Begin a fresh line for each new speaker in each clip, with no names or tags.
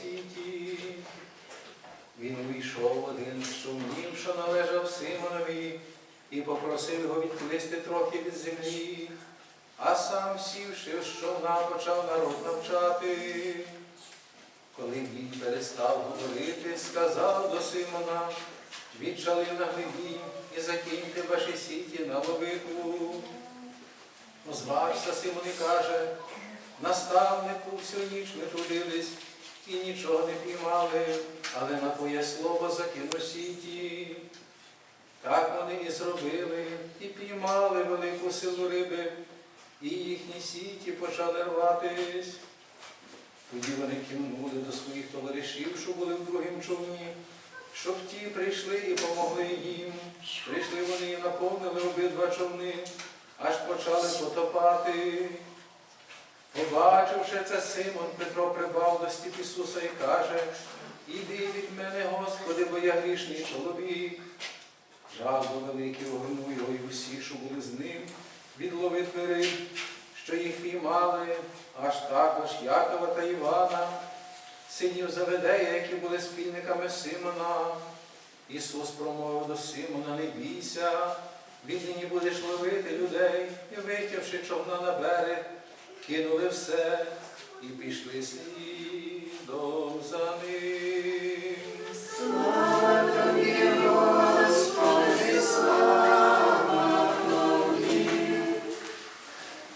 сіті. Він увійшов один з човнів, що належав Симонові, і попросив його відплисти трохи від землі, а сам, сівши з човна, почав народ навчати. Коли він перестав говорити, сказав до Симона, віджали на глибі і закиньте ваші сіті на ловитву. Озвався Симон і каже, наставнику всю ніч ми трудились і нічого не піймали, але на твоє слово закину сіті. Так вони і зробили, і піймали велику силу риби, і їхні сіті почали рватись. Тоді вони кивнули до своїх товаришів, що були в другім човні, щоб ті прийшли і помогли їм. Прийшли вони і наповнили обидва човни, аж почали потопати. Побачивши це, Симон Петро прибав до стіп Ісуса і каже, Іди від мене, Господи, бо я грішний чоловік. Жал був великий огорнув його і усі, що були з ним, від ловитви риб, що їх піймали, аж також Якова та Івана, синів Заведея, які були спільниками Симона. Ісус промовив до Симона, не бійся, віднині будеш ловити людей, і витягши човна на берег, кинули все і пішли слідом за ним.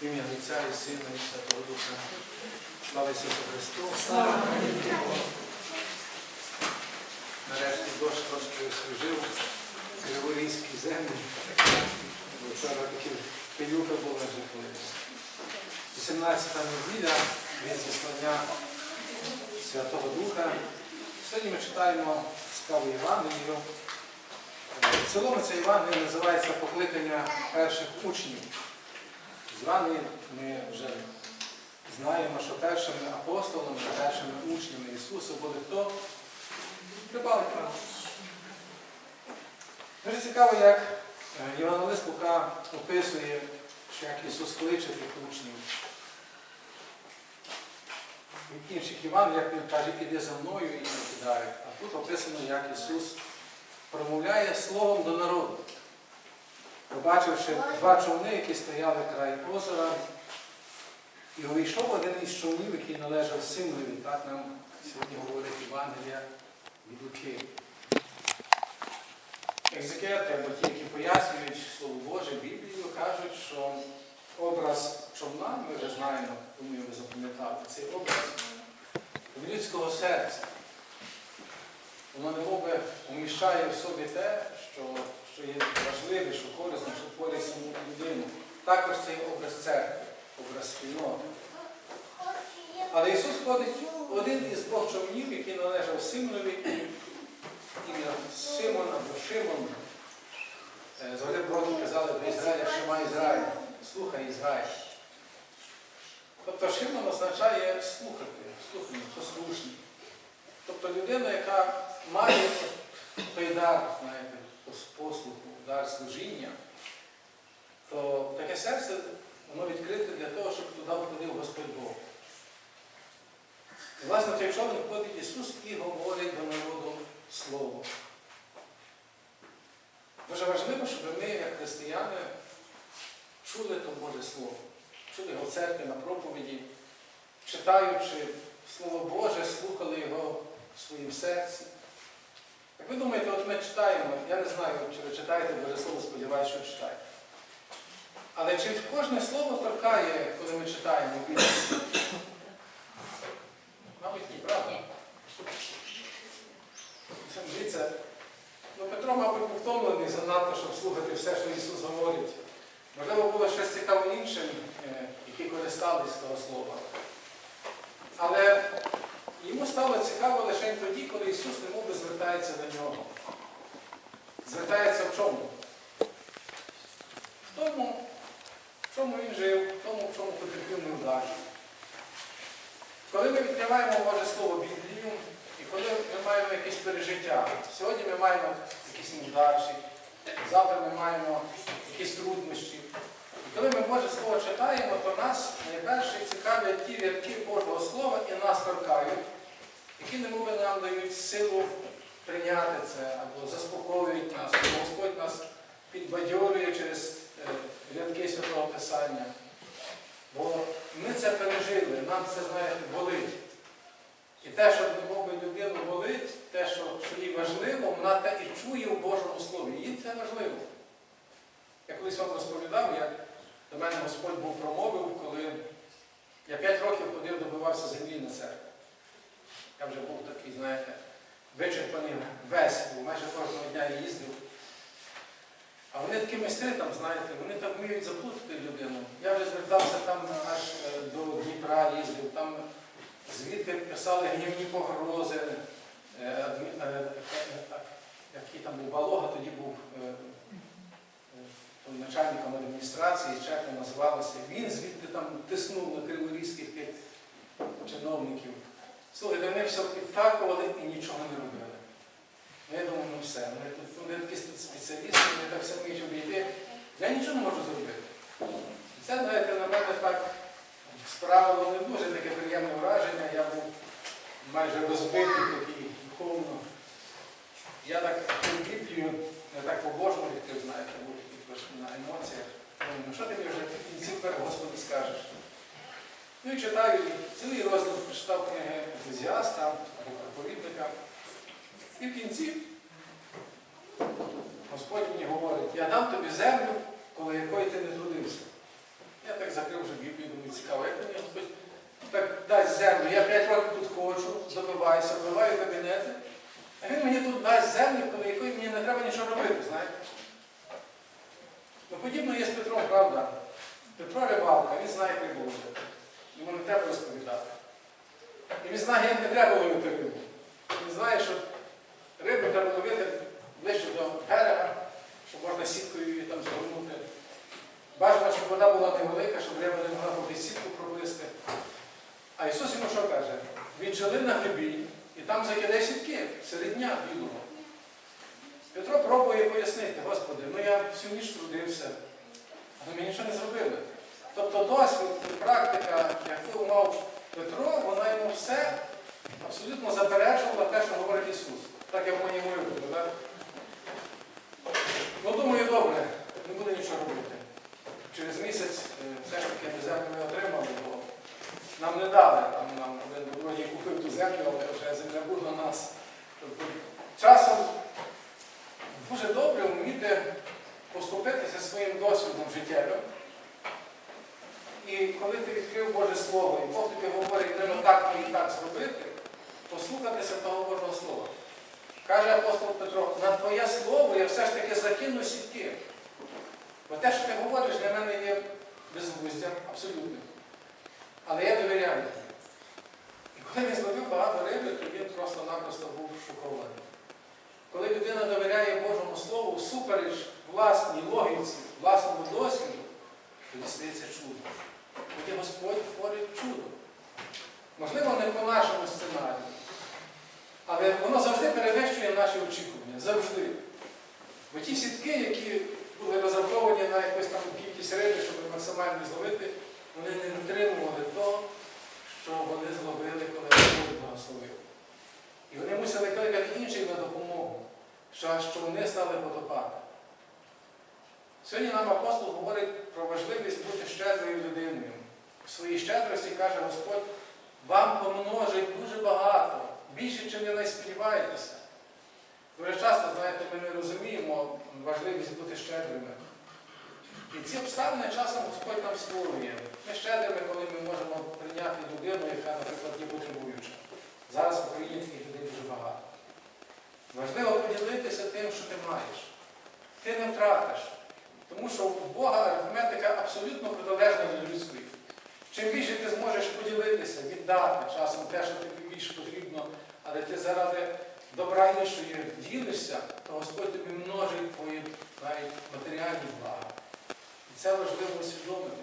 В Ім'я Отця і Сина і Святого Духа. Слава Ісусу Христу. Нарешті дощ трошки освіжив Криворізькі землі. Вчора такі пилюка була жахлива. 18 неділя від зіслання Святого Духа. Сьогодні ми читаємо цікаву Євангелію. В цілому це Євангеліє називається покликання перших учнів. З вами ми вже знаємо, що першими апостолами, першими учнями Ісуса були хто? Рибалки. Дуже цікаво, як е, Євангелист Лука описує, що як Ісус кличе тих учнів. В інших Євангеліях він каже, іди за мною і не. А тут описано, як Ісус промовляє словом до народу. Побачивши два човни, які стояли край озера, і увійшов один із човнів, який належав Симонові. Так нам сьогодні говорить Євангелія від Луки. Екзекети, або ті, які пояснюють Слово Боже, Біблію, кажуть, що образ човна, ми вже знаємо, тому ви запам'ятали, цей образ людського серця. Воно немови уміщає в собі те, що, що є важливе, що корисно, що творить саму людину. Також цей образ церкви, образ спільноти. Але Ісус ходить один із двох човнів, який належав Симонові, ім'я Симон або Шимон. Е, Завжди пророки казали до Ізраїля, Шима Ізраїль, слухай Ізраїль. Тобто Шимон означає слухати, слухати, послушний. Тобто людина, яка має той дар, знаєте, послуху, дар служіння, то таке серце, воно відкрите для того, щоб туди входив Господь Бог. І, власне, в човен входить Ісус і говорить до народу Слово. Дуже важливо, щоб ми, як християни, чули то Боже Слово, чули його в церкві на проповіді, читаючи Слово Боже, слухали його в своїм серці. Як ви думаєте, от ми читаємо, я не знаю, чи ви читаєте Боже Слово, сподіваюся, що читаєте. Але чи кожне слово торкає, коли ми читаємо Біблію? Мабуть, ні, правда? Дивіться, ну Петро, мабуть, був втомлений занадто, щоб слухати все, що Ісус. Можливо, було щось цікаве іншим, е, які користались того слова. Але йому стало цікаво лише тоді, коли Ісус немов звертається до нього. Звертається в чому? В тому, в чому він жив, в тому, в чому потерпів невдачу. Коли ми відкриваємо Боже Слово Біблію, і коли ми маємо якісь пережиття, сьогодні ми маємо якісь невдачі, завтра ми маємо якісь труднощі, І Коли ми Боже Слово читаємо, то нас найперше цікавлять ті рядки Божого Слова і нас торкають, які немови нам дають силу прийняти це або заспокоюють нас, або Господь нас підбадьорює через е, рядки Святого Писання. Бо ми це пережили, нам це, знаєте, болить. І те, що немов би людину болить, те, що, їй важливо, вона те і чує в Божому Слові. Їй це важливо. Я колись вам розповідав, як до мене Господь був промовив, коли я п'ять років ходив, добивався землі на церкву. Я вже був такий, знаєте, вичерпаний весь, бо майже кожного дня я їздив. А вони такі майстри там, знаєте, вони так вміють заплутати людину. Я вже звертався там аж е, до Дніпра їздив, там звідти писали гнівні погрози. Е, е, Який там був Балога, тоді був начальником адміністрації, як воно називалося. Він звідти там тиснув на криворізьких чиновників. Слухайте, вони все підтакували і нічого не робили. Ну, я думаю, ну все, вони, вони такі спеціалісти, вони так все вміють обійти. Я нічого не можу зробити. Це, знаєте, на мене так справило не дуже таке приємне враження. Я був майже розбитий такий духовно. Я так Біблію, не так по-божому відкрив, знаєте, на емоціях. Думаю, ну що ти мені вже в кінці тепер, Господи, скажеш? Ну і читаю, цілий розділ прочитав книги ентузіаста або проповідника. І в кінці Господь мені говорить, я дам тобі землю, коло якої ти не трудився. Я так закрив вже Біблію, думаю, цікаво, як мені Господь так дасть землю. Я п'ять років тут ходжу, добиваюся, вбиваю кабінети. А він мені тут дасть землю, коло якої мені не треба нічого робити, знаєте. Подібно є з Петром, правда. Петро рибалка, він знає рибу. Йому не треба розповідати. І він знає, як не треба ловити рибу. Він знає, що рибу треба ловити ближче до берега, щоб можна сіткою її там згорнути. Бажано, щоб вода була невелика, щоб риба не могла поки сітку проплисти. А Ісус йому що каже? Віджили на грибі і там закидай сітки серед дня білого. Петро пробує пояснити, Господи, ну я всю ніч трудився, але мені нічого не зробили. Тобто досвід, практика, яку мав Петро, вона йому все абсолютно заперечувала те, що говорить Ісус. Так як в моєму випадку. так? Ну, думаю, добре, не буду нічого робити. Через місяць е, все ж таки ми землю не отримали, бо нам не дали. Там, нам один купив ту землю, але вже земля була на нас. Тобто, часом дуже добре вміти поступитися своїм досвідом життєвим. І коли ти відкрив Боже Слово, і Бог тобі говорить, треба так і так зробити, послухатися того Божого Слова. Каже апостол Петро, на твоє слово я все ж таки закину сітки. Бо те, що ти говориш, для мене є безглуздям, абсолютно. Але я довіряю. І коли він зловив багато риби, то він просто-напросто був шокований. Коли людина довіряє Божому Слову, всупереч власній логіці, власному досвіду, тоді стається чудо. Тоді Господь творить чудо. Можливо, не по нашому сценарію. Але воно завжди перевищує наші очікування. Завжди. Бо ті сітки, які були розраховані на якусь там кількість риби, щоб максимально зловити, вони не витримували того, що вони зловили, коли Господь благословив. І вони мусили кликати інших на допомогу, що вони стали потопати. Сьогодні нам апостол говорить про важливість бути щедрою людиною. В своїй щедрості каже Господь, вам помножить дуже багато, більше, чим ви не сподіваєтеся. Дуже часто, знаєте, ми не розуміємо важливість бути щедрими. І ці обставини часом Господь нам створює. Ми щедрими, коли ми можемо прийняти людину, яка, наприклад, є потребуюча. Зараз в Україні таких дуже багато. Важливо поділитися тим, що ти маєш. Ти не втратиш. Тому що у Бога арифметика абсолютно протилежна до людської. Чим більше ти зможеш поділитися, віддати часом те, що тобі більше потрібно, але ти заради добра іншої ділишся, то Господь тобі множить твої навіть матеріальні блага. І це важливо усвідомити.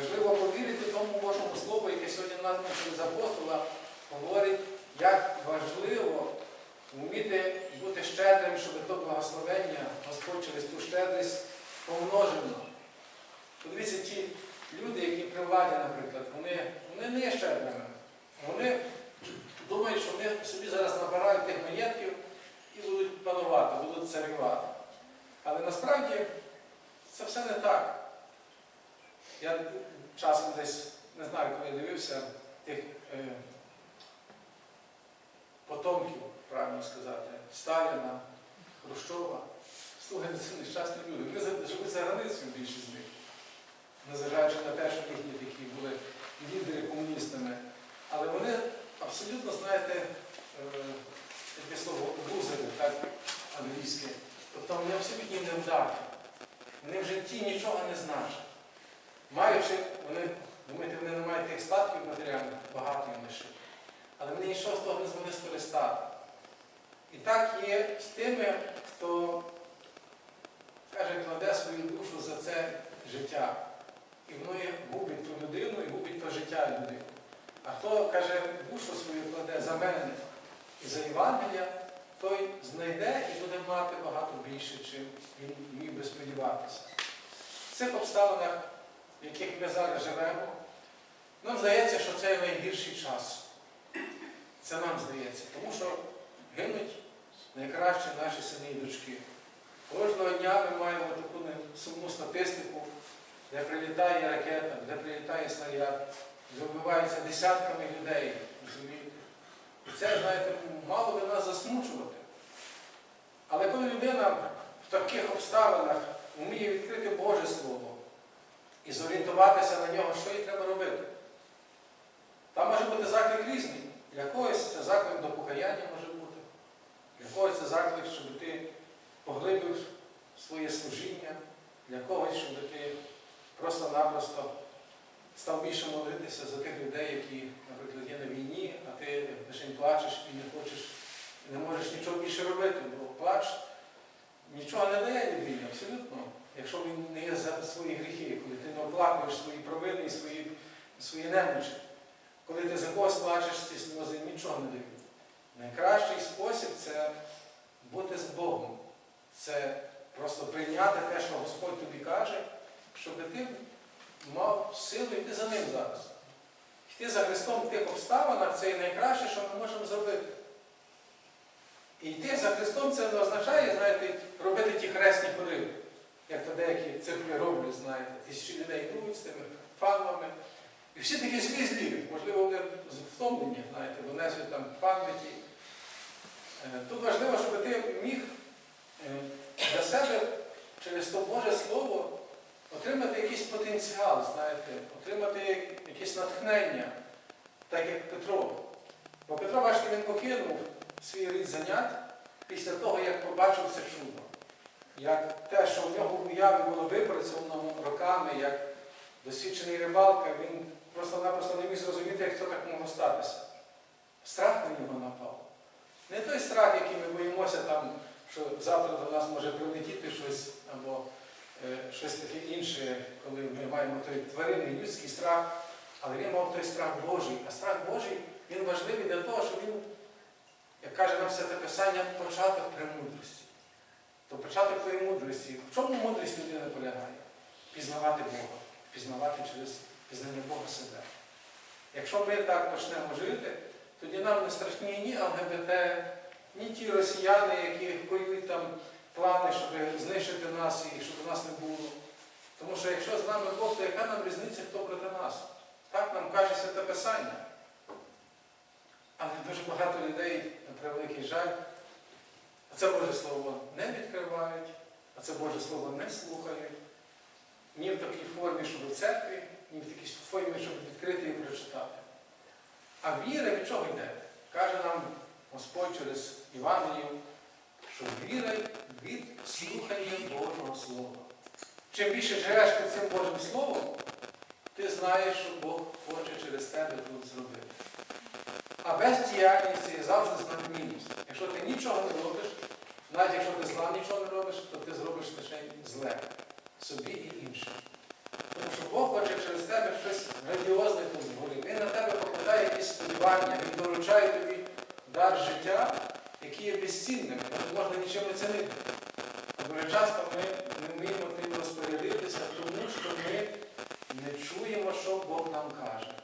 Важливо повірити тому Божому Слову, яке сьогодні нам через апостола говорить, як важливо вміти бути щедрим, щоб то благословення Господь через ту щедрість помножено. Подивіться, ті люди, які при владі, наприклад, вони, вони не є щедрими. Вони думають, що вони собі зараз набирають тих маєтків і будуть панувати, будуть царювати. Але насправді це все не так. Я часом десь не знаю, коли я дивився тих е, потомків, правильно сказати, Сталіна, Хрущова. Слухайте, це нещасні люди. Вони живуть за границею більшість з них. Незважаючи на те, що їхні такі були лідери комуністами. Але вони абсолютно, знаєте, е, таке слово лузери, так, англійське. Тобто вони абсолютні невдаті. Вони в житті нічого не значать. Маючи, вони, думаєте, вони не мають тих статків матеріальних, багато лише. Але вони нічого з того не змогли скористати. І так є з тими, хто каже, кладе свою душу за це життя. І воно губить ту людину і губить то життя людини. А хто каже, душу свою кладе за мене і за Євангелія, той знайде і буде мати багато більше, чим він міг би сподіватися. В цих обставинах, в яких ми зараз живемо, нам здається, що це найгірший час. Це нам здається, тому що гинуть найкращі наші сини і дочки. Кожного дня ми маємо таку сумну статистику, де прилітає ракета, де прилітає снаряд, де вбиваються десятками людей. розумієте? І це, знаєте, мало би нас засмучувати. Але коли людина в таких обставинах вміє відкрити Боже Слово і зорієнтуватися на нього, що їй треба робити, там може бути заклик різний. Для когось це заклик до покаяння може бути, для когось це заклик, щоб ти поглибив своє служіння, для когось, щоб ти просто-напросто став більше молитися за тих людей, які, наприклад, є на війні, а ти лише плачеш і не хочеш, не можеш нічого більше робити, бо плач нічого не дає людині, абсолютно. Якщо він не є за свої гріхи, коли ти не оплакуєш свої провини і свої, свої немочі. Коли ти за когось плачеш, ці сльози нічого не дають. Найкращий спосіб це бути з Богом. Це просто прийняти те, що Господь тобі каже, щоб ти мав силу йти за ним зараз. Йти за Христом в тих обставинах це і найкраще, що ми можемо зробити. І йти за Христом це не означає, знаєте, робити ті хресні ходи, як то деякі церкви роблять, знаєте, тисячі людей йдуть з тими фанвами. І всі такі злі можливо, вони втомлені, знаєте, донесуть там пам'яті. Е, Тут важливо, щоб ти міг е, для себе через то Боже Слово отримати якийсь потенціал, знаєте, отримати якесь натхнення, так як Петро. Бо Петро, бачите, він покинув свій рід занять після того, як побачив це чудо. Як те, що в нього в уяві було випрацьовано роками, як досвідчений рибалка, він просто-напросто не міг зрозуміти, як це так могло статися. Страх на нього напав. Не той страх, який ми боїмося, там, що завтра до нас може прилетіти щось або е, щось таке інше, коли ми маємо той тваринний людський страх, але він мав той страх Божий. А страх Божий він важливий для того, що він, як каже нам Святе Писання, початок премудрості. То початок твоєї мудрості. В чому мудрість людини полягає? Пізнавати Бога, пізнавати через пізнання Бога себе. Якщо ми так почнемо жити, тоді нам не страшні ні ЛГБТ, ні ті росіяни, які коюють там плани, щоб знищити нас і щоб нас не було. Тому що якщо з нами Бог, то яка нам різниця, хто проти нас? Так нам каже Святе Писання. Але дуже багато людей, на превеликий жаль, це Боже Слово не відкривають, а це Боже Слово не слухають. Ні в такій формі, щоб в церкві, ні в такій формі, щоб відкрити і прочитати. А віра від чого йде? Каже нам Господь через Євангелію, що віра від слухання Божого Слова. Чим більше живеш під цим Божим Словом, ти знаєш, що Бог хоче через тебе тут зробити. А бездіяльність це є завжди знак. Якщо ти нічого не робиш, навіть якщо ти зла нічого не робиш, то ти зробиш лише зле собі і іншим. Тому що Бог хоче через тебе щось грандіозне згорі. Він на тебе покладає якісь сподівання, він доручає тобі дар життя, який є безцінним, не можна нічим не цінити. А дуже часто ми не вміємо тим розпорядитися, тому що ми не чуємо, що Бог нам каже.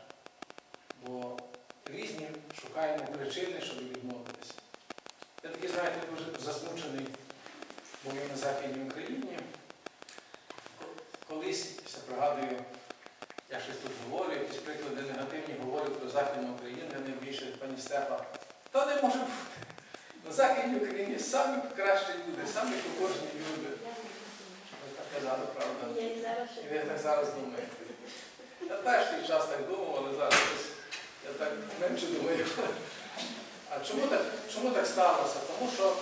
Бо різні шукаємо причини, щоб відмовитися. Я такий, знаєте, дуже засмучений був я на Західній Україні. Ко- Колись, я пригадую, я щось тут говорю, якісь приклади негативні говорю про Західну Україну, я найбільше пані Степа. Та не може бути. На Західній Україні самі кращі люди, самі побожні люди. Ви так казали, правда?
Я і зараз ще
І думаєте. Я теж свій час так думав, але зараз я так менше думаю. А чому так, чому так сталося? Тому що,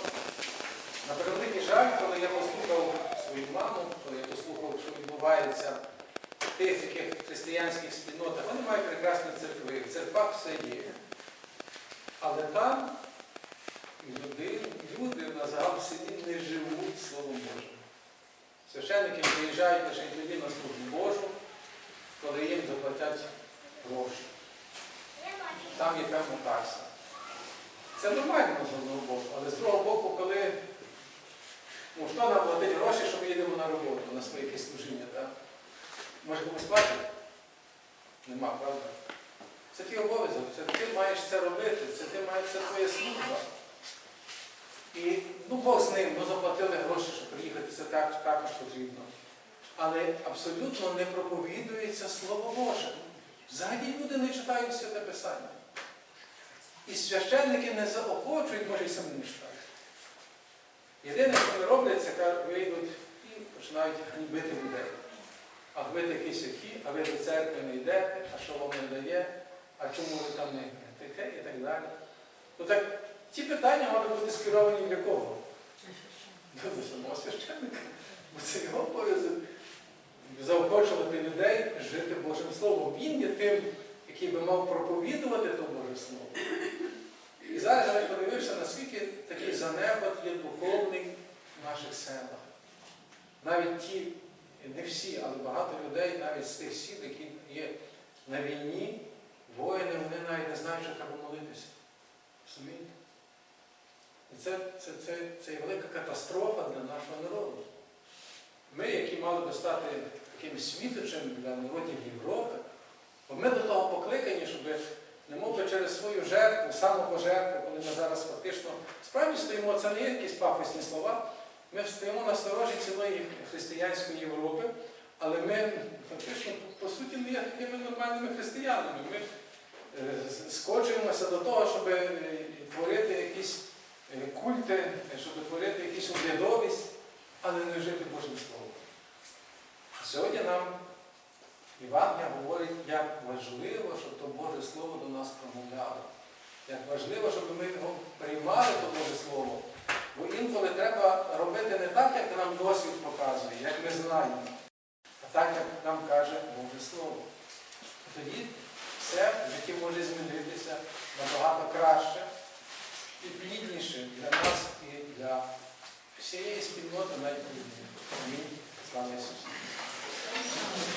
на превеликий жаль, коли я послухав свою маму, коли я послухав, що відбувається в тих таких християнських спільнотах, вони мають прекрасні церкви, в церквах все є. Але там люди, люди на загал селі не живуть Словом Божим. Священники приїжджають лише тоді на службу Божу, коли їм заплатять гроші. Там є певна такса. Це нормально з одного боку, але з другого боку, коли ну, хто нам платить гроші, що ми їдемо на роботу, на своє якесь служіння, так? Може комусь платить? Нема, правда? Це твій обов'язок, це ти маєш це робити, це ти маєш це твоя служба. І ну Бог з ним, ну заплатили гроші, щоб приїхати, це так, також потрібно. Але абсолютно не проповідується Слово Боже. Взагалі люди не читають святе Писання. І священники не заохочують, може і самі не. Єдине, що вони роблять, це вийдуть і починають гнібити людей. А ви такі сякі, а ви до церкви не йдете, а що вам не дає, а чому ви там не таке і так далі. Ну так ці питання мають бути скеровані для кого? До самого священника. Бо це його обов'язок заохочувати людей жити Божим Словом. Він є тим, який би мав проповідувати то Боже Слово. І зараз я подивився, наскільки такий занепад є духовний в наших селах. Навіть ті, не всі, але багато людей, навіть з тих сіл, які є на війні, воїни, вони навіть не знають, що треба молитися. Розумієте? І це, це, це, це є велика катастрофа для нашого народу. Ми, які мали би стати таким світочем для народів Європи, бо ми до того покликані, щоб не би через свою жертву, самопожертву, коли ми зараз фактично справді стоїмо, це не є якісь пафосні слова. Ми стоїмо на сторожі цілої християнської Європи, але ми фактично, по суті, не є такими нормальними християнами. Ми е, скочуємося до того, щоб е, творити якісь культи, щоб творити якусь оглядовість, але не жити Божим Словом. Сьогодні нам Івангелія говорить, як важливо, щоб то Боже Слово до нас промовляло. Як важливо, щоб ми його приймали, то Боже Слово. Бо інколи треба робити не так, як нам досвід показує, як ми знаємо, а так, як нам каже Боже Слово. Тоді все в житті може змінитися набагато краще теплітніше для нас і для всієї спільноти навіть. Амінь. Слава Ісусу.